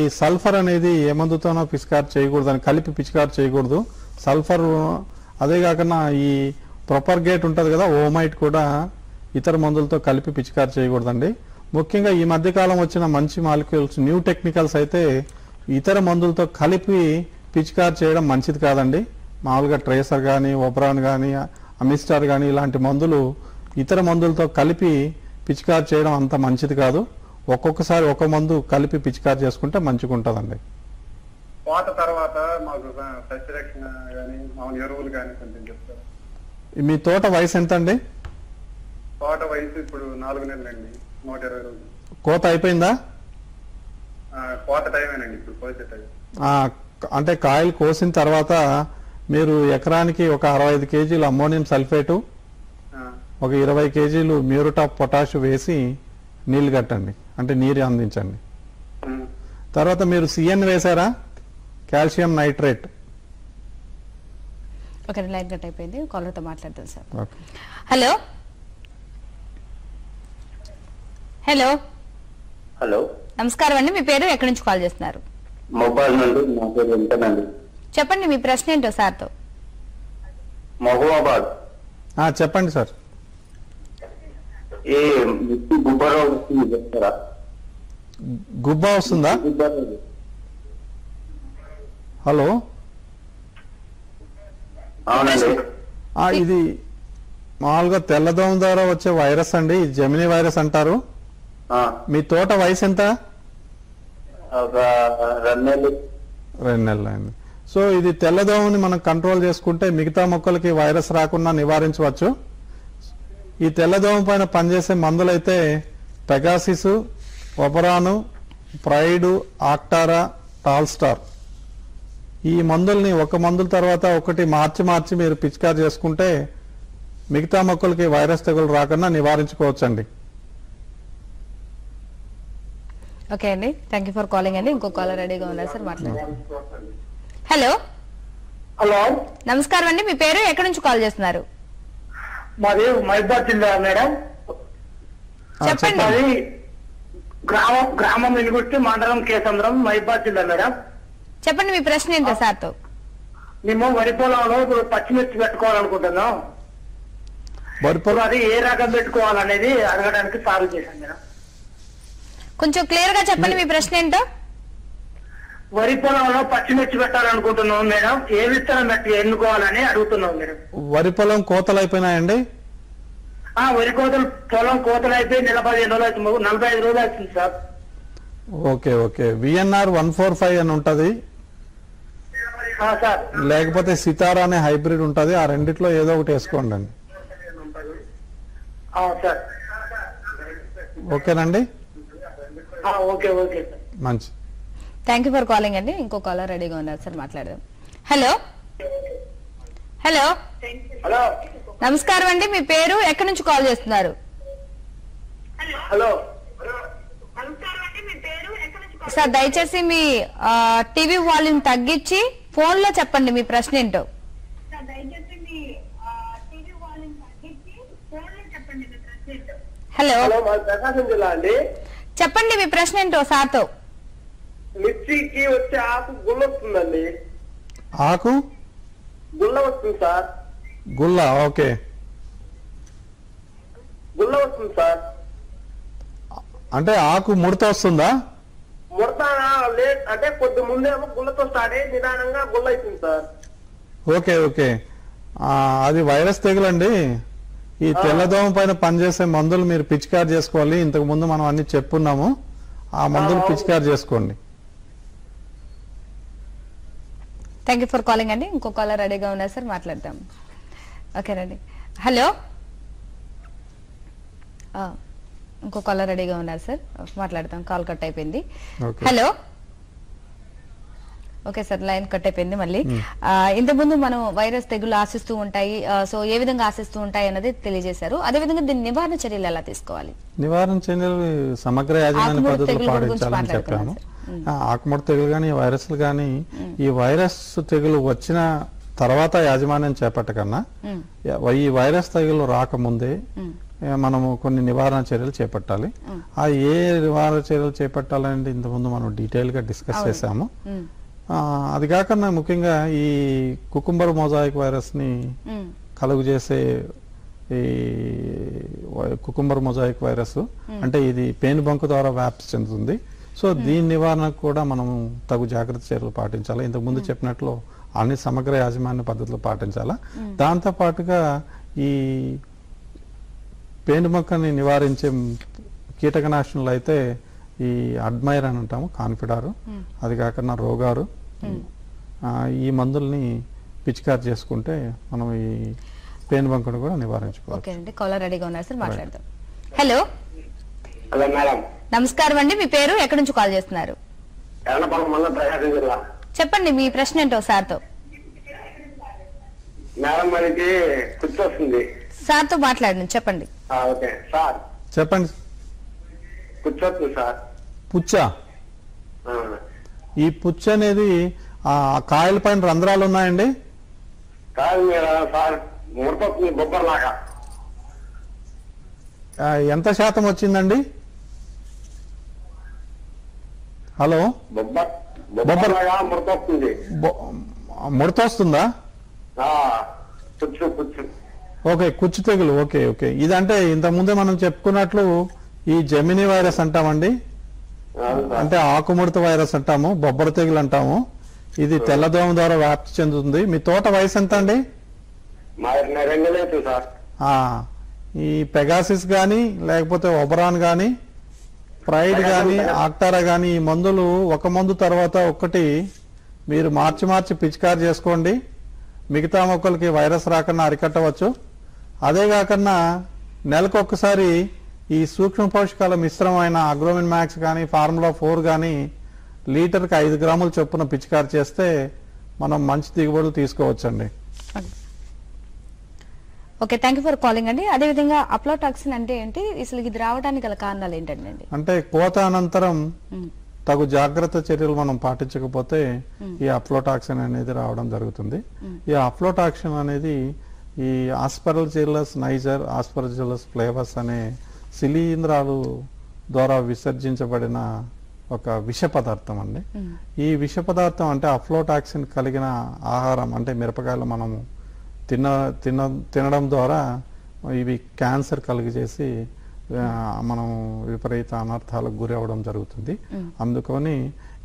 ఈ సల్ఫర్ అనేది ఏ మందుతోనో పిచికారు చేయకూడదు అని కలిపి పిచికారు చేయకూడదు. సల్ఫర్ అదే కాకుండా ఈ ప్రొపర్గేట్ ఉంటుంది కదా ఓమైట్ కూడా ఇతర మందులతో కలిపి పిచికారు చేయకూడదండి. ముఖ్యంగా ఈ మధ్యకాలం వచ్చిన మంచి మాలిక్యూల్స్ న్యూ టెక్నికల్స్ అయితే ఇతర మందులతో కలిపి పిచికారు చేయడం మంచిది కాదండి. మామూలుగా ట్రేసర్ కానీ ఒబ్రాన్ కానీ అమిస్టార్ కానీ ఇలాంటి మందులు ఇతర మందులతో కలిపి పిచికారు చేయడం అంత మంచిది కాదు. ఒక్కొక్కసారి ఒక మందు కలిపి పిచికారు చేసుకుంటే మంచిగా ఉంటుందండి కోత తర్వాత మాకు సస్యరక్షణ కానీ మామూలు ఎరువులు కానీ కొంచెం చెప్తారు? మీ తోట వయసు ఎంత అండి తోట వయసు ఇప్పుడు నాలుగు నెలలండి నూట ఇరవై రోజులు. కోత అయిపోయిందా? కోత టైమేనండి ఇప్పుడు కోసే టైం. అంటే కాయలు కోసిన తర్వాత మీరు ఎకరానికి ఒక అరవై ఐదు కేజీలు అమ్మోనియం సల్ఫేటు ఒక ఇరవై కేజీలు మ్యూరటాప్ పొటాష్ వేసి నీళ్ళు కట్టండి. అంటే నీరు అందించండి. తర్వాత మీరు సిఎన్ వేశారా? Calcium nitrate. ఒక లైన్ కట్ అయిపోయింది. కాలర్తో మాట్లాడతాం sir. Okay. Hello? Hello? Hello? నమస్కారం అండి. మీ పేరు? ఎక్కడి నుంచి కాల్ చేస్తున్నారు? మొబైల్ నుండి నా పేరు వెంకటనండి. చెప్పండి మీ ప్రశ్న ఏంటో సార్తో? మహబూబాబాద్. ఆ, చెప్పండి సార్. ఏ వస్తుంది చెప్తారా గుబ్బ వస్తుందా? హలో? ఇది మామూలుగా తెల్లదోమ ద్వారా వచ్చే వైరస్ అండి. జెమినీ వైరస్ అంటారు. మీ తోట వయసు ఎంత? రెండు నెలలు. రెండు నెలలు అయింది. సో ఇది తెల్లదోమని మనం కంట్రోల్ చేసుకుంటే మిగతా మొక్కలకి వైరస్ రాకుండా నివారించవచ్చు. ఈ తెల్లదోమ పైన పనిచేసే మందులైతే పెగాసిస్ ఒబరాను ప్రైడ్ ఆక్టారా టాల్స్టార్. ఈ మందుల్ని ఒక మందుల తర్వాత ఒకటి మార్చి మార్చి మీరు పిచికారు చేసుకుంటే మిగతా మొక్కలకి వైరస్ తెగులు రాకుండా నివారించుకోవచ్చండి. ఓకే అండి. థ్యాంక్ యూ ఫర్ కాలింగ్ అండి. ఇంకో కాలర్ రెడీగా ఉన్నారు సార్ మాట్లాడండి. హలో హలో నమస్కారం అండి. మీ పేరు? ఎక్కడి నుంచి కాల్ చేస్తున్నారు? మాది మైబాద్ జిల్లా మేడం. చెప్పండి. మాది గ్రామం గ్రామం వెలుగుట్టి మండలం కేసంద్రం మైబాద్ జిల్లా మేడం. చెప్పండి మీ ప్రశ్న ఏంటో సార్తో? మేము వరి పొలంలో ఇప్పుడు పచ్చిమిర్చి పెట్టుకోవాలనుకుంటున్నాం. వరి ఇప్పుడు పొలం అది ఏ రకం పెట్టుకోవాలనేది అడగడానికి సాల్వ్ చేశాను మేడం. కొంచెం క్లియర్గా చెప్పండి మీ ప్రశ్న ఏంటో? వరి పొలంలో పచ్చిమిర్చి పెట్టాలనుకుంటున్నాం మేడం. ఏ విత్తనం పెట్టి ఎన్నుకోవాలని అడుగుతున్నాం మేడం. వరి పొలం కోతలు అయిపోయినాయండి? ఆ వరి కోతలు పొలం కోతలు అయిపోయి నెల పదిహేను రోజులు అవుతుంది నలభై ఐదు రోజులు అవుతుంది sir. Okay okay. VNR one four five అని ఉంటుంది. లేకపోతే సితారా అనే హైబ్రిడ్ ఉంటుంది. ఆ రెండిట్లో ఏదో ఒకటి వేసుకోండి అండి ఓకేనండి? మంచి థ్యాంక్ యూ ఫర్ కాలింగ్ అండి. ఇంకో కాలర్ రెడీగా ఉన్నారు. సార్ మాట్లాడదాం. హలో హలో హలో నమస్కారం అండి. మీ పేరు? ఎక్కడి నుంచి కాల్ చేస్తున్నారు? హలో సార్ దయచేసి మీ టీవీ వాల్యూమ్ తగ్గించి ఫోన్లో చెప్పండి మీ ప్రశ్న ఏంటో. హలో హలో మా ప్రకాశం జిల్లా అండి. చెప్పండి మీ ప్రశ్న ఏంటో సార్తో. మిర్చికి వచ్చే ఆకు గుల్ల వస్తుందండి. ఆకు? గుల్ల వస్తుంది సార్. గుల్ల ఓకే. గుల్ల వస్తుంది సార్. అంటే ఆకు ముడత వస్తుందా? ముడత లేట్ అంటే కొద్ది ముందేమో గుల్లతో స్టార్ట్ అయ్యి నిదానంగా గుల్ల అవుతుంది సార్. Okay okay. అది వైరస్ తెగులండి. ఈ తెల్లదోమ పైన పనిచేసే మందులు మీరు పిచికారు చేసుకోవాలి. ఇంతకు ముందు మనం అన్ని చెప్పున్నాము. ఆ మందులు పిచికారు చేసుకోండి. థ్యాంక్ యూ ఫర్ కాలింగ్ అండి ఇంకో కాలర్ రెడీగా ఉన్నారు సార్ మాట్లాడదాం. ఓకేనండి హలో ఇంకో కాలర్ రెడీగా ఉన్నారు సార్ మాట్లాడదాం. కాల్ కట్ అయిపోయింది. Hello okay sir line cut అయిపోయింది మళ్ళీ. ఆ, ఇంతకుముందు మనం వైరస్ తెగులు ఆశిస్తూ ఉంటాయి. సో ఏ విధంగా ఆశిస్తూ ఉంటాయి అన్నది తెలియజేశారు. అదేవిధంగా దీని నివారణ చర్యలు ఎలా తీసుకోవాలి? నివారణ చర్యలు సమగ్ర యాజమాన్య పద్ధతులు పాటించాలని చెప్పాము. ఆకుముడత తెగులు కానీ వైరస్లు కానీ ఈ వైరస్ తెగులు వచ్చిన తర్వాత యాజమాన్యం చేపట్టకన్నా. ఈ వైరస్ తెగులు రాకముందే మనము కొన్ని నివారణ చర్యలు చేపట్టాలి. ఆ ఏ నివారణ చర్యలు చేపట్టాలంటే ఇంతకుముందు మనం డీటెయిల్గా డిస్కస్ ఆ, అది కాకుండా ముఖ్యంగా ఈ కుకుంబర్ మొజాయిక్ వైరస్ని కలుగు చేసే ఈ కుకుంబర్ మొజాయిక్ వైరస్ అంటే ఇది పేను బంకు ద్వారా వ్యాప్తి చెందుతుంది. సో దీని నివారణకు కూడా మనం తగు జాగ్రత్త చర్యలు పాటించాలి. ఇంతకు ముందు చెప్పినట్లు అన్ని సమగ్ర యాజమాన్య పద్ధతులు పాటించాలా? దాంతో పాటుగా ఈ పేను బంకని నివారించే కీటకనాశనలు అయితే ఈ అడ్మైర్ అని అంటాము కాన్ఫిడారు. అది కాకుండా రోగారు. ఆ, ఈ మందుల్ని పిచికారి చేసుకుంటే మనం ఈ పేను బంకును కూడా నివారించుకోవచ్చు. ఓకే అండి కాలర్ రెడీగా ఉన్నారు సార్ మాట్లాడదాం. హలో హలో మేడం నమస్కారం అండి. మీ పేరు? ఎక్కడి నుంచి కాల్ చేస్తున్నారు? చెప్పండి మీ ప్రశ్న ఏంటో సార్తో? మేడం మనకి కూర్చొస్తుంది సార్తో మాట్లాడండి చెప్పండి. ఓకే. సార్. చెప్పండి. సార్. పుచ్చ? ఈ పుచ్చ అనేది ఆ కాయల పైన రంధ్రాలు ఉన్నాయండి? కాదు సార్. ముడతొస్తుంది బొబ్బర్లాగా. ఆ, ఎంత శాతం వచ్చిందండి? హలో? బొబ్బర్ ముడత వస్తుందా ఓకే కుచ్చు తెగులు. Okay okay. ఇదంటే ఇంత ముందే మనం చెప్పుకున్నట్లు ఈ జెమిని వైరస్ అంటామండి. అంటే ఆకుముడత వైరస్ అంటాము బొబ్బర తెగులు అంటాము. ఇది తెల్లదోమ ద్వారా వ్యాప్తి చెందుతుంది. మీ తోట వయసు ఎంత అండి ఈ పెగాసిస్ కానీ లేకపోతే ఒబరాన్ కానీ ప్రైడ్ కానీ ఆక్టారా కానీ ఈ మందులు ఒక మందు తర్వాత ఒకటి మీరు మార్చి మార్చి పిచికారి చేసుకోండి. మిగతా మొక్కలకి వైరస్ రాకుండా అరికట్టవచ్చు. అదే కాకుండా నెలకు ఒక్కసారి ఈ సూక్ష్మ పోషకాల మిశ్రమైన అగ్రోమిన్ మ్యాక్స్ కానీ ఫార్ములా ఫోర్ కానీ లీటర్కి ఐదు గ్రాముల చొప్పున పిచికారి చేస్తే మనం మంచి దిగుబడులు తీసుకోవచ్చండి. Okay thank you for calling అండి. అదేవిధంగా అప్లోటాక్సిన్ అంటే ఏంటి? అసలు ఇది రావడానికి గల కారణాలు ఏంటండి? అంటే కోత అనంతరం తగు జాగ్రత్త చర్యలు మనం పాటించకపోతే ఈ అఫ్లోటాక్సిన్ అనేది రావడం జరుగుతుంది. ఈ అఫ్లోటాక్సిన్ అనేది ఈ ఆస్పరల్జిల్లస్ నైజర్ ఆస్పరజిల్లస్ ఫ్లేవర్స్ అనే శిలీంధ్రాలు ద్వారా విసర్జించబడిన ఒక విష పదార్థం అండి. ఈ విష పదార్థం అంటే అఫ్లోటాక్సిన్ కలిగిన ఆహారం అంటే మిరపకాయలు మనము తిన్న తిన తినడం ద్వారా ఇవి క్యాన్సర్ కలిగజేసి మనం విపరీత అనర్థాలకు గురి అవ్వడం జరుగుతుంది. అందుకని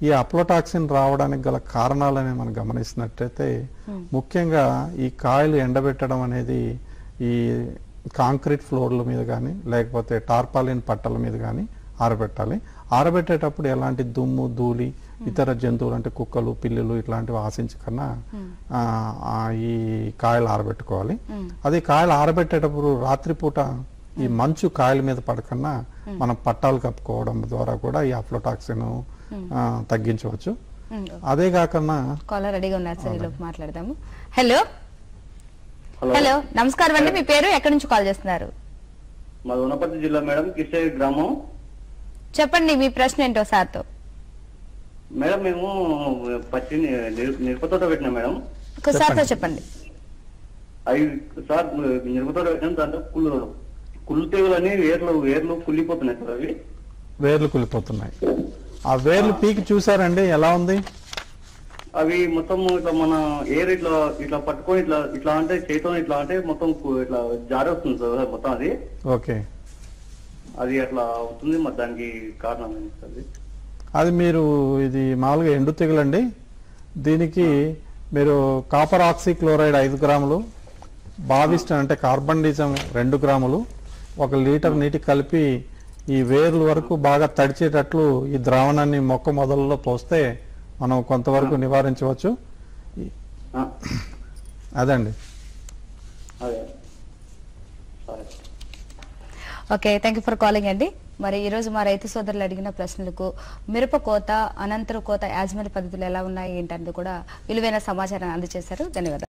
ఈ అప్లోటాక్సిన్ రావడానికి గల కారణాలని మనం గమనిస్తున్నట్టయితే ముఖ్యంగా ఈ కాయలు ఎండబెట్టడం అనేది ఈ కాంక్రీట్ ఫ్లోర్ల మీద కానీ లేకపోతే టార్పాలిన్ పట్టల మీద కానీ ఆరబెట్టాలి. ఆరబెట్టేటప్పుడు ఎలాంటి దుమ్ము ధూళి ఇతర జంతువులు అంటే కుక్కలు పిల్లులు ఇట్లాంటివి ఆశించకన్నా ఈ కాయలు ఆరబెట్టుకోవాలి. అది కాయలు ఆరబెట్టేటప్పుడు రాత్రిపూట ఈ మంచు కాయల మీద పడకన్నా మనం పట్టాలు కప్పుకోవడం ద్వారా కూడా ఈ అఫ్లోటాక్సిన్ తగ్గించవచ్చు. అదే కాకుండా కాలర్ రెడీగా ఉన్నారు సార్ మాట్లాడదాము. హలో హలో నమస్కారం అండి మీ పేరు? ఎక్కడి నుంచి కాల్ చేస్తున్నారు? మాది ఉన్నపతి జిల్లా మేడం కిష్టగిరి గ్రామం. చెప్పండి మీ ప్రశ్న ఏంటో సార్తో. మేడం మేము పచ్చి మిరపతోట పెట్టినాం మేడం. చెప్పండి. అవి సార్ మిరపతోట పెట్టినాం దాంట్లో కుళ్ళు కుళ్ళు తెగులని వేర్లు వేర్లు కుళ్ళిపోతున్నాయి సార్ అవి. వేర్లు కులిపోతున్నాయి ఆ వేర్లు పీకి చూసారండి ఎలా ఉంది? అవి మొత్తం ఇట్లా మన ఏర్ ఇట్లా ఇట్లా పట్టుకొని ఇట్లా ఇట్లా అంటే చేతితో ఇట్లా అంటే మొత్తం ఇట్లా జారి వస్తుంది సార్ మొత్తం అది. ఓకే. అది అట్లా అవుతుంది మరి దానికి కారణం ఏంటి సార్ అది? మీరు ఇది మామూలుగా ఎండు తెగులండి. దీనికి మీరు కాపర్ ఆక్సీ క్లోరైడ్ ఐదు గ్రాములు బావిస్ట్ అంటే కార్బన్ డిజం రెండు గ్రాములు ఒక లీటర్ నీటి కలిపి ఈ వేర్ల వరకు బాగా తడిచేటట్లు ఈ ద్రావణాన్ని మొక్క మొదలలో పోస్తే మనం కొంతవరకు నివారించవచ్చు. అదండి. Okay thank you for calling అండి. మరి ఈరోజు మా రైతు సోదరులు అడిగిన ప్రశ్నలకు మిరప కోత అనంతర కోత యాజమాన్య పద్ధతులు ఎలా ఉన్నాయి ఏంటన్నది కూడా విలువైన సమాచారాన్ని అందజేశారు. ధన్యవాదాలు.